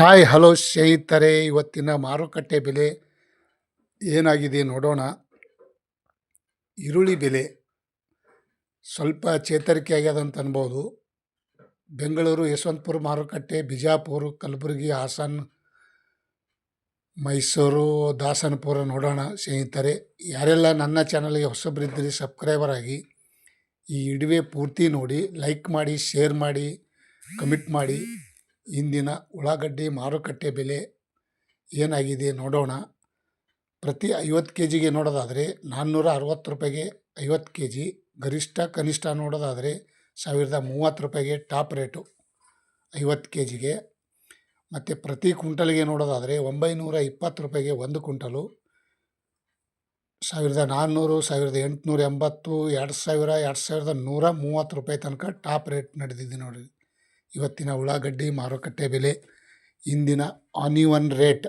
Hi, hello ಸ್ನೇಹಿತರೆ, ಇವತ್ತಿನ ಮಾರುಕಟ್ಟೆ ಬೆಲೆ ಏನಾಗಿದೆ ನೋಡೋಣ. ಈರುಳ್ಳಿ ಬೆಲೆ ಸ್ವಲ್ಪ ಚೇತರಿಕೆ ಆಗ್ಯದ ಅಂತ ಅನ್ಬೋದು. ಬೆಂಗಳೂರು ಯಶವಂತಪುರ ಮಾರುಕಟ್ಟೆ, ಬಿಜಾಪುರ, ಕಲಬುರಗಿ, ಹಾಸನ್, ಮೈಸೂರು, ದಾಸನಪುರ ನೋಡೋಣ ಸ್ನೇಹಿತರೆ. ಯಾರೆಲ್ಲ ನನ್ನ ಚಾನಲ್ಗೆ ಹೊಸಬ್ರಿದ್ದರೆ, ಸಬ್ಸ್ಕ್ರೈಬರ್ ಆಗಿ ಈ ಇಡುವೆ ಪೂರ್ತಿ ನೋಡಿ, ಲೈಕ್ ಮಾಡಿ, ಶೇರ್ ಮಾಡಿ, ಕಮೆಂಟ್ ಮಾಡಿ. ಇಂದಿನ ಉಳ್ಳಾಗಡ್ಡಿ ಮಾರುಕಟ್ಟೆ ಬೆಲೆ ಏನಾಗಿದೆ ನೋಡೋಣ. ಪ್ರತಿ ಐವತ್ತು ಕೆ ಜಿಗೆ ನೋಡೋದಾದರೆ ನಾನ್ನೂರ ಅರವತ್ತು ರೂಪಾಯಿಗೆ ಐವತ್ತು ಕೆ ಜಿ ಗರಿಷ್ಠ ಕನಿಷ್ಠ ನೋಡೋದಾದರೆ ಸಾವಿರದ ಮೂವತ್ತು ರೂಪಾಯಿಗೆ ಟಾಪ್ ರೇಟು ಐವತ್ತು ಕೆ ಜಿಗೆ ಮತ್ತು ಪ್ರತಿ ಕುಂಟಲ್ಗೆ ನೋಡೋದಾದರೆ ಒಂಬೈನೂರ ಇಪ್ಪತ್ತು ರೂಪಾಯಿಗೆ ಒಂದು ಕುಂಟಲು ಸಾವಿರದ ನಾನ್ನೂರು, ಸಾವಿರದ ಎಂಟುನೂರ ಎಂಬತ್ತು, ಎರಡು ಸಾವಿರ, ಎರಡು ಸಾವಿರದ ನೂರ ಮೂವತ್ತು ರೂಪಾಯಿ ತನಕ ಟಾಪ್ ರೇಟ್ ನಡೆದಿದೆ ನೋಡಿ ಇವತ್ತಿನ ಉಳ್ಳಾಗಡ್ಡಿ ಮಾರುಕಟ್ಟೆ ಬೆಲೆ, ಇಂದಿನ ಆನಿವನ್ ರೇಟ್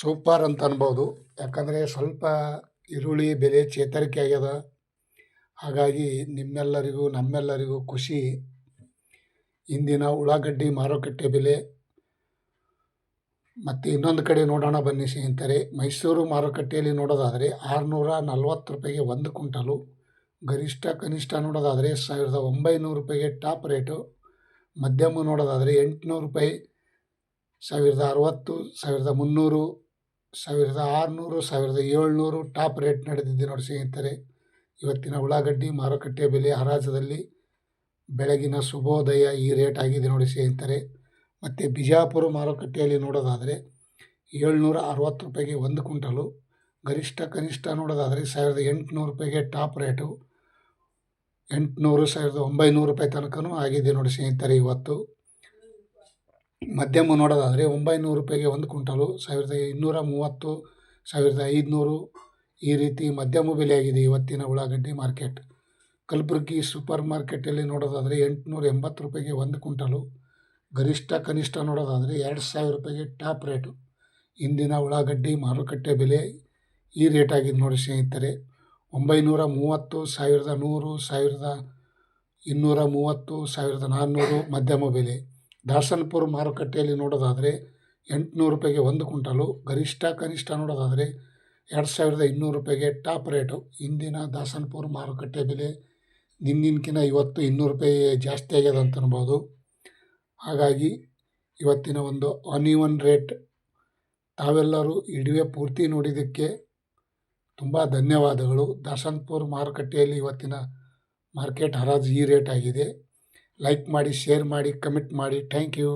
ಸೂಪರ್ ಅಂತ ಅನ್ಬೋದು. ಯಾಕಂದರೆ ಸ್ವಲ್ಪ ಈರುಳ್ಳಿ ಬೆಲೆ ಚೇತರಿಕೆ ಆಗ್ಯದ ಹಾಗಾಗಿ ನಿಮ್ಮೆಲ್ಲರಿಗೂ, ನಮ್ಮೆಲ್ಲರಿಗೂ ಖುಷಿ. ಇಂದಿನ ಉಳ್ಳಾಗಡ್ಡಿ ಮಾರುಕಟ್ಟೆ ಬೆಲೆ. ಮತ್ತು ಇನ್ನೊಂದು ಕಡೆ ನೋಡೋಣ ಬನ್ನಿ ಸ್ನೇಹಿತರೆ. ಮೈಸೂರು ಮಾರುಕಟ್ಟೆಯಲ್ಲಿ ನೋಡೋದಾದರೆ ಆರುನೂರ ನಲ್ವತ್ತು ರೂಪಾಯಿಗೆ ಒಂದು ಕ್ವಿಂಟಲು. ಗರಿಷ್ಠ ಕನಿಷ್ಠ ನೋಡೋದಾದರೆ ಸಾವಿರದ ಒಂಬೈನೂರು ರೂಪಾಯಿಗೆ ಟಾಪ್ ರೇಟು. ಮಧ್ಯಮ ನೋಡೋದಾದರೆ ಎಂಟುನೂರು ರೂಪಾಯಿ, ಸಾವಿರದ ಅರವತ್ತು, ಸಾವಿರದ ಮುನ್ನೂರು, ಸಾವಿರದ ಆರುನೂರು, ಸಾವಿರದ ಏಳ್ನೂರು ಟಾಪ್ ರೇಟ್ ನಡೆದಿದೆ ನೋಡಿ ಸ್ನೇಹಿತರೆ. ಇವತ್ತಿನ ಉಳ್ಳಾಗಡ್ಡಿ ಮಾರುಕಟ್ಟೆ ಬೆಲೆ ಹರಾಜದಲ್ಲಿ ಬೆಳಗಿನ ಶುಭೋದಯ ಈ ರೇಟ್ ಆಗಿದೆ ನೋಡಿ ಸ್ನೇಹಿತರೆ. ಮತ್ತು ಬಿಜಾಪುರ ಮಾರುಕಟ್ಟೆಯಲ್ಲಿ ನೋಡೋದಾದರೆ ಏಳ್ನೂರ ಅರವತ್ತು ರೂಪಾಯಿಗೆ ಒಂದು ಕ್ವಿಂಟಲು, ಗರಿಷ್ಠ ಕನಿಷ್ಠ ನೋಡೋದಾದರೆ ಸಾವಿರದ ಎಂಟುನೂರು ರೂಪಾಯಿಗೆ ಟಾಪ್ ರೇಟು ಎಂಟುನೂರು ಸಾವಿರದ ಒಂಬೈನೂರು ರೂಪಾಯಿ ತನಕನೂ ಆಗಿದೆ ನೋಡಿ ಸ್ನೇಹಿತರೆ ಇವತ್ತು. ಮಧ್ಯಮ ನೋಡೋದಾದರೆ ಒಂಬೈನೂರು ರೂಪಾಯಿಗೆ ಒಂದು ಕ್ವಿಂಟಲು, ಸಾವಿರದ ಇನ್ನೂರ ಮೂವತ್ತು, ಸಾವಿರದ ಐದುನೂರು ಈ ರೀತಿ ಮಧ್ಯಮ ಬೆಲೆ ಆಗಿದೆ ಇವತ್ತಿನ ಉಳ್ಳಾಗಡ್ಡಿ ಮಾರ್ಕೆಟ್. ಕಲಬುರಗಿ ಸೂಪರ್ ಮಾರ್ಕೆಟಲ್ಲಿ ನೋಡೋದಾದರೆ ಎಂಟುನೂರ ಎಂಬತ್ತು ರೂಪಾಯಿಗೆ ಒಂದು ಕ್ವಿಂಟಲು, ಗರಿಷ್ಠ ಕನಿಷ್ಠ ನೋಡೋದಾದರೆ ಎರಡು ಸಾವಿರ ರೂಪಾಯಿಗೆ ಟಾಪ್ ರೇಟು. ಇಂದಿನ ಉಳ್ಳಾಗಡ್ಡಿ ಮಾರುಕಟ್ಟೆ ಬೆಲೆ ಈ ರೇಟ್ ಆಗಿದೆ ನೋಡಿ ಸ್ನೇಹಿತರೆ. ಒಂಬೈನೂರ ಮೂವತ್ತು, ಸಾವಿರದ ನೂರು, ಸಾವಿರದ ಇನ್ನೂರ ಮೂವತ್ತು, ಸಾವಿರದ ನಾನ್ನೂರು ಮಧ್ಯಮ ಬೆಲೆ. ದಾಸನಪುರ ಮಾರುಕಟ್ಟೆಯಲ್ಲಿ ನೋಡೋದಾದರೆ ಎಂಟುನೂರು ರೂಪಾಯಿಗೆ ಒಂದು ಕುಂಟಲು ಗರಿಷ್ಠ ಕನಿಷ್ಠ ನೋಡೋದಾದರೆ ಎರಡು ಸಾವಿರದ ಇನ್ನೂರು ರೂಪಾಯಿಗೆ ಟಾಪ್ ರೇಟು. ಇಂದಿನ ದಾಸನಪುರ ಮಾರುಕಟ್ಟೆ ಬೆಲೆ ನಿನ್ನಿನ್ಕಿನ ಇವತ್ತು ಇನ್ನೂರು ರೂಪಾಯಿ ಜಾಸ್ತಿ ಆಗ್ಯದ ಅಂತ ಅನ್ಬೋದು. ಹಾಗಾಗಿ ಇವತ್ತಿನ ಒಂದು ಅನ್ಇವನ್ ರೇಟ್ ತಾವೆಲ್ಲರೂ ಇಡುವೆ ಪೂರ್ತಿ ನೋಡಿದ್ದಕ್ಕೆ ತುಂಬ ಧನ್ಯವಾದಗಳು. ದಾಸನ್ಪುರ್ ಮಾರುಕಟ್ಟೆಯಲ್ಲಿ ಇವತ್ತಿನ ಮಾರ್ಕೆಟ್ ಹರಾಜು ಈ ರೇಟ್ ಆಗಿದೆ. ಲೈಕ್ ಮಾಡಿ, ಶೇರ್ ಮಾಡಿ, ಕಮೆಂಟ್ ಮಾಡಿ. Thank you.